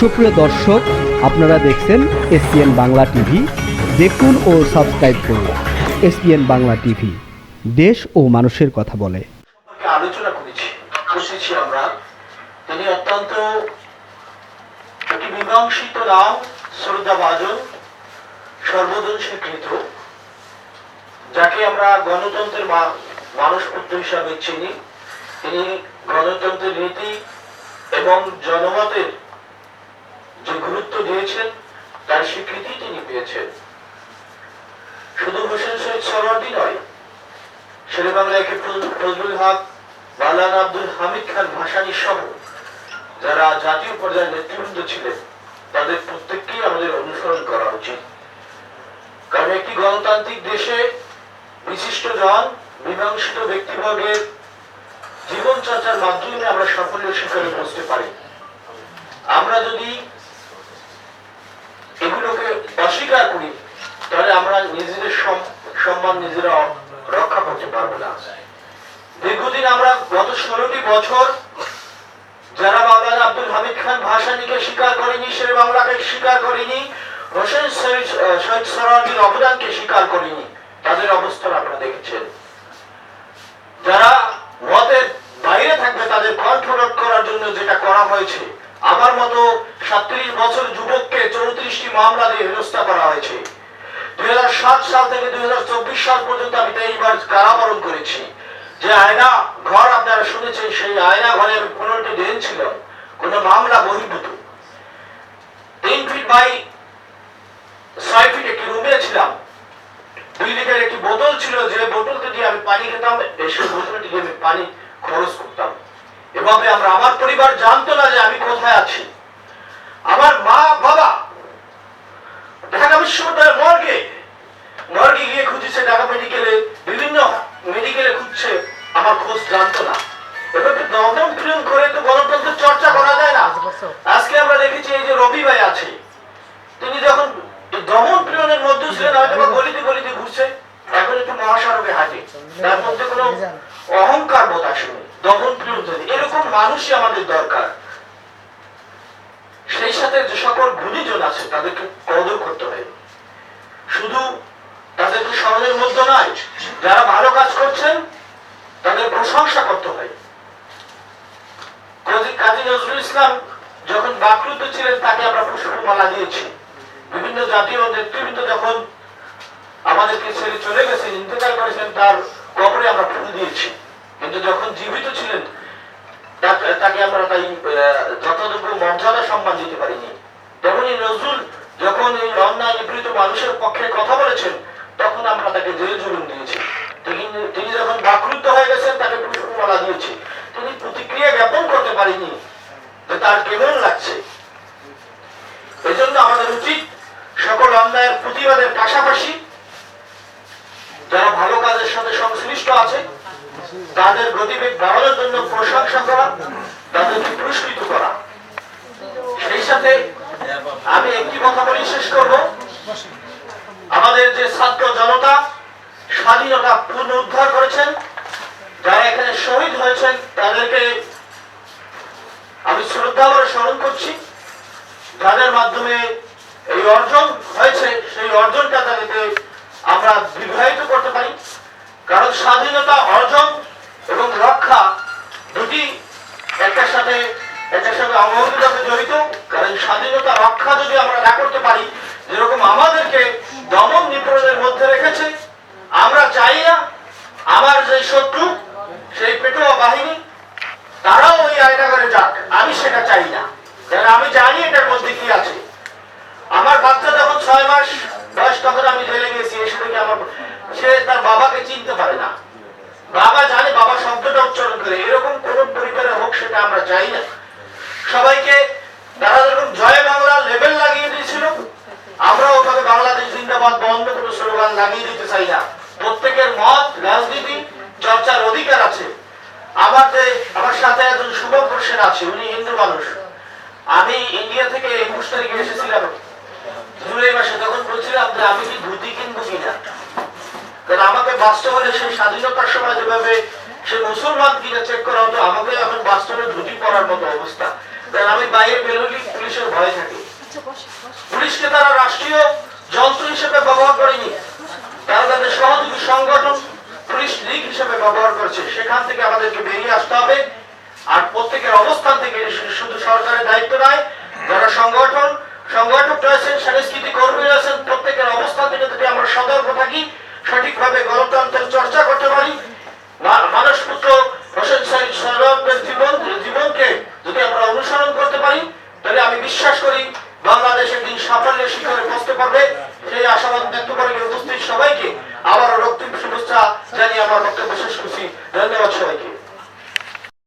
সুপ্রিয় দর্শক, আপনারা দেখছেন এসপিএন বাংলা টিভি। দেখুন ও সাবস্ক্রাইব করুন এসপিএন বাংলা টিভি। দেশ ও মানুষের কথা বলে। আলোচনা করেছি, বসেছি আমরা। তিনি অত্যন্ত একটি মীমাংসিত নাম শ্রদ্ধা বাজন সর্বজন স্বীকৃত যাকে আমরা গণতন্ত্রের মা- মানসপুত্র হিসাবে চিনি। তিনি গণতন্ত্রের নীতি এবং জনমতের যে গুরুত্ব দিয়েছেন, তার স্বীকৃতি তিনি পেয়েছেন। শুধু হোসেন শহীদ সরওয়ার্দী নয় শেরে বাংলায় ফজলুল হক, মাওলানা আব্দুল হামিদ খান ভাসানী সহ যারা জাতীয় পর্যায়ের নেতৃবৃন্দ ছিলেন, তাদের প্রত্যেককেই আমাদের অনুসরণ করা উচিত। কারণ একটি গণতান্ত্রিক দেশে বিশিষ্ট জন মীমাংসিত ব্যক্তিবর্গের জীবন চর্চার মাধ্যমে আমরা সাফল্যের শিখরে পৌঁছতে পারি। আমরা যদি অস্বীকার করি, তাহলে আমরা নিজেদের সম্মান নিজেরা রক্ষা করতে পারব না। দীর্ঘদিন আমরা গত ষোলোটি বছর যারা মাওলানা আব্দুল হামিদ খান ভাসানীকে স্বীকার করেনি, শের বাংলাকে স্বীকার করেনি, হোসেন শহীদ সরানির অবদানকে স্বীকার করেনি, তাদের অবস্থান আপনারা দেখেছেন। যারা মতের বাইরে থাকবে, তাদের কণ্ঠরোধ করার জন্য যেটা করা হয়েছে, আমার মতো সাতত্রিশ বছর যুবককে চৌত্রিশটি মামলা দিয়ে হেনস্থা করা হয়েছে। দুই হাজার সাত সাল থেকে দুই সাল পর্যন্ত আমি তেইশবার কারাবরণ করেছি। যে আয়না ঘর আপনারা শুনেছেন, সেই আয়না ঘরে আমি পনেরোটি ছিল, কোন মামলা বহির্ভূত। তিন ফিট বাই ছয় ফিট একটি রুমে ছিলাম। দুই লিটার একটি বোতল ছিল, যে বোতলকে দিয়ে আমি পানি খেতাম এই সেই বোতলটি আমি পানি খরচ করতাম। এভাবে আমরা আমার পরিবার জানতো না যে আমি কোথায় আছি। আমার মা বাবা। ঢাকা বিশ্ববিদ্যালয়ের মর্গে। মর্গে গিয়ে খুঁজছে ঢাকা মেডিকেলে বিভিন্ন মেডিকেলে খুঁজছে আমার খোঁজ জানতো না। এভাবে দমন প্রিয়ম করে তো গণতন্ত্রের চর্চা করা যায় না। আজকে আমরা দেখেছি এই যে রবি ভাই আছে। তিনি যখন দমন প্রিয়নের মধ্যে ছিলেন হয়তো বা গলিতে গলিতে ঘুরছে এখন একটু মহাসড়কে হাঁটে। তার মধ্যে কোনো অহংকার বোধ দমন প্রিয় এরকম মানুষই আমাদের দরকার। সেই সাথে যে সকল গুণীজন আছে, তাদেরকে কদর করতে হবে। শুধু তাদেরকে স্মরণের মধ্যে নয়, যারা ভালো কাজ করছেন, তাদের প্রশংসা করতে হয় কাজী নজরুল ইসলাম যখন বাকরুদ্ধ ছিলেন, তাকে আমরা পুষ্পমালা দিয়েছি। বিভিন্ন জাতীয় নেতৃবৃন্দ যখন আমাদেরকে ছেড়ে চলে গেছেন, ইন্তেকাল করেছেন, তার কবরে আমরা ফুল দিয়েছি। কিন্তু যখন জীবিত ছিলেন তাকে- আমরা তাই যথাযোগ্য মর্যাদা সম্মান দিতে পারিনি। তেমনি নজরুল যখন এই অন্যায় নিপীড়িত মানুষের পক্ষে কথা বলেছেন, তখন আমরা তাকে জেল জুলুম দিয়েছি। তিনি তিনি যখন বাকরুদ্ধ হয়ে গেছেন, তাকে পুষ্পমালা দিয়েছি। তিনি প্রতিক্রিয়া জ্ঞাপন করতে পারিনি যে তার কেমন লাগছে। এই জন্য আমাদের উচিত সকল অন্যায়ের প্রতিবাদের পাশাপাশি যারা ভালো কাজের সাথে সংশ্লিষ্ট আছে তাদের গতিবেগ বাড়ানোর জন্য প্রশংসা করা তাদেরকে পুরস্কৃত করা। সেই সাথে আমি একটি কথা বলি, শেষ করব। আমাদের যে ছাত্র জনতা স্বাধীনতা পুনরুদ্ধার করেছেন, যারা এখানে শহীদ হয়েছেন, তাদেরকে আমি শ্রদ্ধা করে স্মরণ করছি। যাদের মাধ্যমে এই অর্জন হয়েছে, সেই অর্জনটা তাদেরকে আমরা বিবাহিত করতে পারি। কারণ স্বাধীনতা অর্জন যদি আমরা না করতে পারি, যেরকম আমাদেরকে দমন নিপীড়নের মধ্যে রেখেছে, আমরা চাই না আমার যে শত্রু, সেই পেটোয়া বাহিনী, তারাও ওই আয়নাঘরে যাক। আমি সেটা চাই না। কারণ আমি জানি এটার মধ্যে কি আছে। আমার বাচ্চা যখন ছয় মাস বয়স, তখন আমি জেলে গেছি, এসে থেকে আমার সে তার বাবাকে চিনতে পারে না। বাবা জানে, বাবা শব্দটা উচ্চারণ করে। এরকম কোন পরিবারে হোক, সেটা আমরা চাই না সবাইকে তারা যখন জয় বাংলা লেভেল লাগিয়ে দিয়েছিল আমরা ওভাবে বাংলাদেশ জিন্দাবাদ বন্ধ লাগিয়ে দিতে চাই না। প্রত্যেকের মত রাজনীতি চর্চার অধিকার আছে। আমার যে আমার সাথে একজন শুভঙ্কর সেন আছে উনি হিন্দু মানুষ। আমি ইন্ডিয়া থেকে একুশ তারিখে এসেছিলাম। জুলাই মাসে তখন বলছিলাম যে আমি কি ধুতি কিনবো কিনা কারণ আমাকে বাস্তবে সেই স্বাধীনতার সময় যেভাবে সে মুসলমান কিনা চেক করা হতো আমাকে এখন বাস্তবে ধুতি পরার মতো অবস্থা। কারণ আমি বাইরে বেরোলি পুলিশ পুলিশের ভয় থাকে। পুলিশকে তারা রাষ্ট্রীয় যন্ত্র হিসেবে ব্যবহার করেনি। তারা সহযোগী সংগঠন পুলিশ লীগ হিসেবে ব্যবহার করছে। সেখান থেকে আমাদেরকে বেরিয়ে আসতে হবে। আর প্রত্যেকের অবস্থান থেকে শুধু সরকারের দায়িত্ব নয়, যারা সংগঠন, সংগঠক রয়েছেন, সাংস্কৃতিক কর্মী রয়েছেন, প্রত্যেকের অবস্থান থেকে যদি আমরা সতর্ক থাকি, সঠিকভাবে গণতন্ত্রের চর্চা করতে পারি। মানুষ পুত্র হোসেন সরবের জীবন, জীবনকে যদি আমরা অনুসরণ করতে পারি, তাহলে আমি বিশ্বাস করি বাংলাদেশ একদিন সাফল্যের শিখরে পৌঁছতে পারবে। সেই আশাবাদ ব্যক্ত করে উপস্থিত শুভেচ্ছা জানিয়ে আমার বক্তব্য শেষ করছি। ধন্যবাদ সবাইকে।